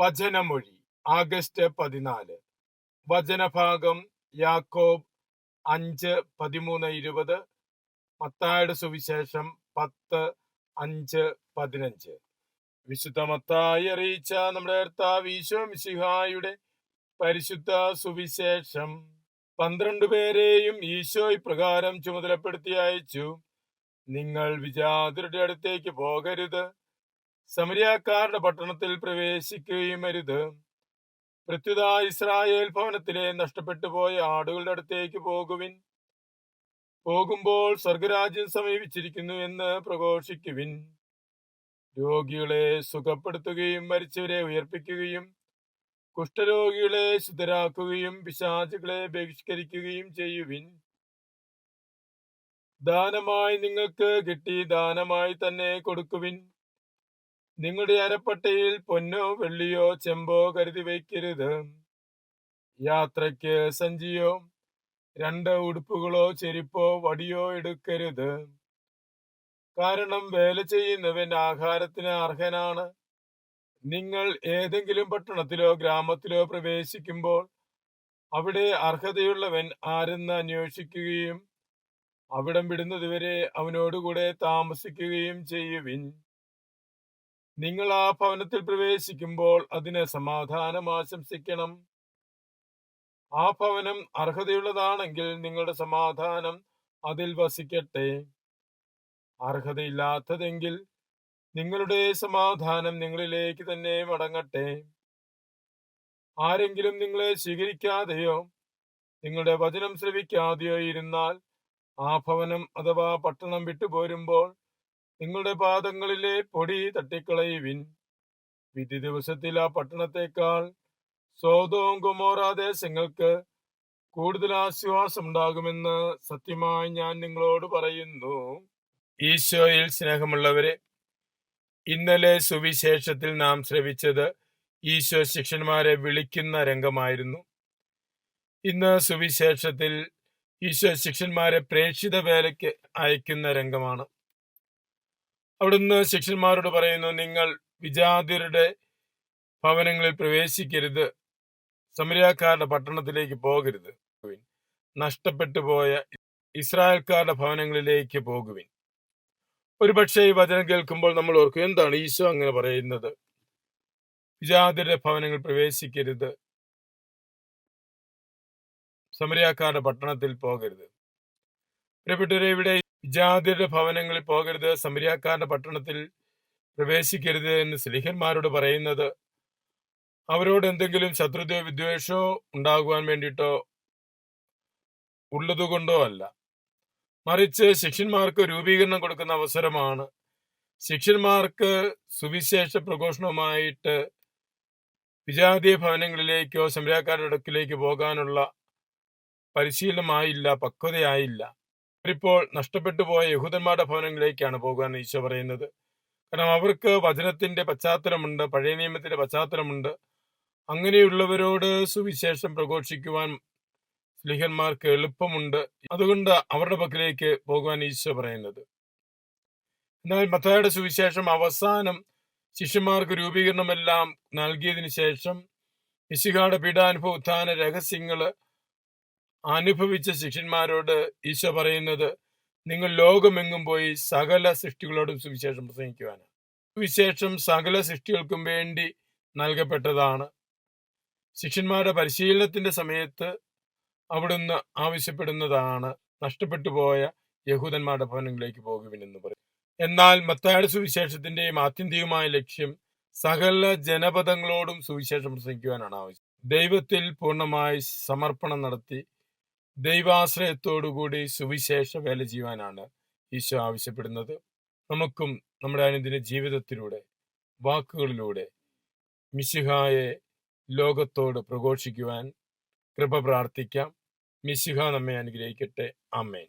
വചനമൊഴി August പതിനാല്. വചനഭാഗം യാക്കോബ് അഞ്ച് പതിമൂന്ന് ഇരുപത്. മത്തായുടെ സുവിശേഷം പത്ത് അഞ്ച് പതിനഞ്ച്. വിശുദ്ധ മത്തായി അറിയിച്ച നമ്മുടെ കർത്താവ് പരിശുദ്ധ സുവിശേഷം. പന്ത്രണ്ട് പേരെയും ഈശോ ഇപ്രകാരം ചുമതലപ്പെടുത്തി അയച്ചു. നിങ്ങൾ വിജാതരുടെ അടുത്തേക്ക് പോകരുത്. സമരിയാക്കാരുടെ പട്ടണത്തിൽ പ്രവേശിക്കുകയും അരുത്. പ്രത്യുത ഇസ്രായേൽ ഭവനത്തിലെ നഷ്ടപ്പെട്ടു പോയ ആടുകളുടെ അടുത്തേക്ക് പോകുവിൻ. പോകുമ്പോൾ സ്വർഗരാജ്യം സമീപിച്ചിരിക്കുന്നു എന്ന് പ്രഘോഷിക്കുവിൻ. രോഗികളെ സുഖപ്പെടുത്തുകയും മരിച്ചവരെ ഉയർപ്പിക്കുകയും കുഷ്ഠരോഗികളെ ശുദ്ധരാക്കുകയും പിശാചുകളെ ബഹിഷ്കരിക്കുകയും ചെയ്യുവിൻ. ദാനമായി നിങ്ങൾക്ക് കിട്ടി ദാനമായി തന്നെ കൊടുക്കുവിൻ. നിങ്ങളുടെ അരപ്പട്ടയിൽ പൊന്നോ വെള്ളിയോ ചെമ്പോ കരുതി വയ്ക്കരുത്. യാത്രയ്ക്ക് സഞ്ചിയോ രണ്ട് ഉടുപ്പുകളോ ചെരുപ്പോ വടിയോ എടുക്കരുത്. കാരണം വേല ചെയ്യുന്നവൻ ആഹാരത്തിന് അർഹനാണ്. നിങ്ങൾ ഏതെങ്കിലും പട്ടണത്തിലോ ഗ്രാമത്തിലോ പ്രവേശിക്കുമ്പോൾ അവിടെ അർഹതയുള്ളവൻ ആരെന്ന് അന്വേഷിക്കുകയും അവിടം വിടുന്നതുവരെ അവനോടുകൂടെ താമസിക്കുകയും ചെയ്യുവിൻ. നിങ്ങൾ ആ ഭവനത്തിൽ പ്രവേശിക്കുമ്പോൾ അതിന് സമാധാനം ആശംസിക്കണം. ആ ഭവനം അർഹതയുള്ളതാണെങ്കിൽ നിങ്ങളുടെ സമാധാനം അതിൽ വസിക്കട്ടെ. അർഹതയില്ലാത്തതെങ്കിൽ നിങ്ങളുടെ സമാധാനം നിങ്ങളിലേക്ക് തന്നെ മടങ്ങട്ടെ. ആരെങ്കിലും നിങ്ങളെ സ്വീകരിക്കാതെയോ നിങ്ങളുടെ വചനം ശ്രവിക്കാതെയോ ഇരുന്നാൽ ആ ഭവനം അഥവാ പട്ടണം വിട്ടുപോരുമ്പോൾ നിങ്ങളുടെ പാദങ്ങളിലെ പൊടി തട്ടിക്കളയുവിൻ. വിധി ദിവസത്തിൽ ആ പട്ടണത്തെക്കാൾ സോതവും കുമോറ കൂടുതൽ ആശ്വാസം ഉണ്ടാകുമെന്ന് സത്യമായി ഞാൻ നിങ്ങളോട് പറയുന്നു. ഈശോയിൽ സ്നേഹമുള്ളവരെ ഇന്നലെ സുവിശേഷത്തിൽ നാം ശ്രവിച്ചത് ഈശോ ശിഷ്യന്മാരെ വിളിക്കുന്ന രംഗമായിരുന്നു. ഇന്ന് സുവിശേഷത്തിൽ ഈശോ ശിഷ്യന്മാരെ പ്രേക്ഷിത വേലയ്ക്ക് അയക്കുന്ന രംഗമാണ്. അവിടുന്ന് ശിഷ്യന്മാരോട് പറയുന്നു നിങ്ങൾ വിജാതിരുടെ ഭവനങ്ങളിൽ പ്രവേശിക്കരുത്. സമരിയാക്കാരുടെ പട്ടണത്തിലേക്ക് പോകരുത്. നഷ്ടപ്പെട്ടു പോയ ഇസ്രായേൽക്കാരുടെ ഭവനങ്ങളിലേക്ക് പോകുവിൻ. ഒരുപക്ഷെ ഈ വചനം കേൾക്കുമ്പോൾ നമ്മൾ ഓർക്കും എന്താണ് ഈശോ അങ്ങനെ പറയുന്നത്? വിജാതിരുടെ ഭവനങ്ങൾ പ്രവേശിക്കരുത്. സമരിയാക്കാരുടെ പട്ടണത്തിൽ പോകരുത്. പ്രിയപ്പെട്ടവരെ ഇവിടെ വിജാതിയുടെ ഭവനങ്ങളിൽ പോകരുത് സമരിയാക്കാരുടെ പട്ടണത്തിൽ പ്രവേശിക്കരുത് എന്ന് സ്ലിഹന്മാരോട് പറയുന്നത്. അവരോട് എന്തെങ്കിലും ശത്രുതയോ വിദ്വേഷമോ ഉണ്ടാകുവാൻ വേണ്ടിയിട്ടോ ഉള്ളതുകൊണ്ടോ അല്ല. മറിച്ച് ശിഷ്യന്മാർക്ക് രൂപീകരണം കൊടുക്കുന്ന അവസരമാണ്. ശിഷ്യന്മാർക്ക് സുവിശേഷ പ്രഘോഷണവുമായിട്ട് വിജാതീയ ഭവനങ്ങളിലേക്കോ സമരക്കാരുടെ ഇടക്കിലേക്ക് പോകാനുള്ള പരിശീലനമായില്ല പക്വതയായില്ല. അവരിപ്പോൾ നഷ്ടപ്പെട്ടു പോയ യഹൂദന്മാരുടെ ഭവനങ്ങളിലേക്കാണ് പോകാൻ ഈശോ പറയുന്നത്. കാരണം അവർക്ക് വചനത്തിന്റെ പശ്ചാത്തലമുണ്ട് പഴയ നിയമത്തിന്റെ പശ്ചാത്തലമുണ്ട്. അങ്ങനെയുള്ളവരോട് സുവിശേഷം പ്രഘോഷിക്കുവാൻ സ്ലിഹന്മാർക്ക് എളുപ്പമുണ്ട്. അതുകൊണ്ട് അവരുടെ പക്കലേക്ക് പോകുവാൻ ഈശോ പറയുന്നത്. എന്നാൽ മത്തായുടെ സുവിശേഷം അവസാനം ശിഷ്യന്മാർക്ക് രൂപീകരണമെല്ലാം നൽകിയതിനു ശേഷം ഇശികാട് പീഡാനുഭവ ഉത്ഥാന രഹസ്യങ്ങൾ അനുഭവിച്ച ശിഷ്യന്മാരോട് ഈശോ പറയുന്നത് നിങ്ങൾ ലോകമെങ്ങും പോയി സകല സൃഷ്ടികളോടും സുവിശേഷം പ്രസംഗിക്കുവാനാണ് സുവിശേഷം സകല സൃഷ്ടികൾക്കും വേണ്ടി നൽകപ്പെട്ടതാണ്. ശിഷ്യന്മാരുടെ പരിശീലനത്തിന്റെ സമയത്ത് അവിടുന്ന് ആവശ്യപ്പെടുന്നതാണ് നഷ്ടപ്പെട്ടു പോയ യഹൂദന്മാരുടെ ഭവനങ്ങളിലേക്ക് പോകുവിനെന്ന് പറയും. എന്നാൽ മത്തായുടെ സുവിശേഷത്തിന്റെയും ആത്യന്തികമായ ലക്ഷ്യം സകല ജനപദങ്ങളോടും സുവിശേഷം പ്രസംഗിക്കുവാനാണ് ആവശ്യം. ദൈവത്തിൽ പൂർണമായി സമർപ്പണം നടത്തി ദൈവാശ്രയത്തോടുകൂടി സുവിശേഷ വേല ചെയ്യുവാനാണ് ഈശോ ആവശ്യപ്പെടുന്നത്. നമുക്കും നമ്മുടെ അനുദിന ജീവിതത്തിലൂടെ വാക്കുകളിലൂടെ മിശിഹായെ ലോകത്തോട് പ്രഘോഷിക്കുവാൻ കൃപ പ്രാർത്ഥിക്കാം. മിശിഹ നമ്മെ അനുഗ്രഹിക്കട്ടെ. അമ്മേൻ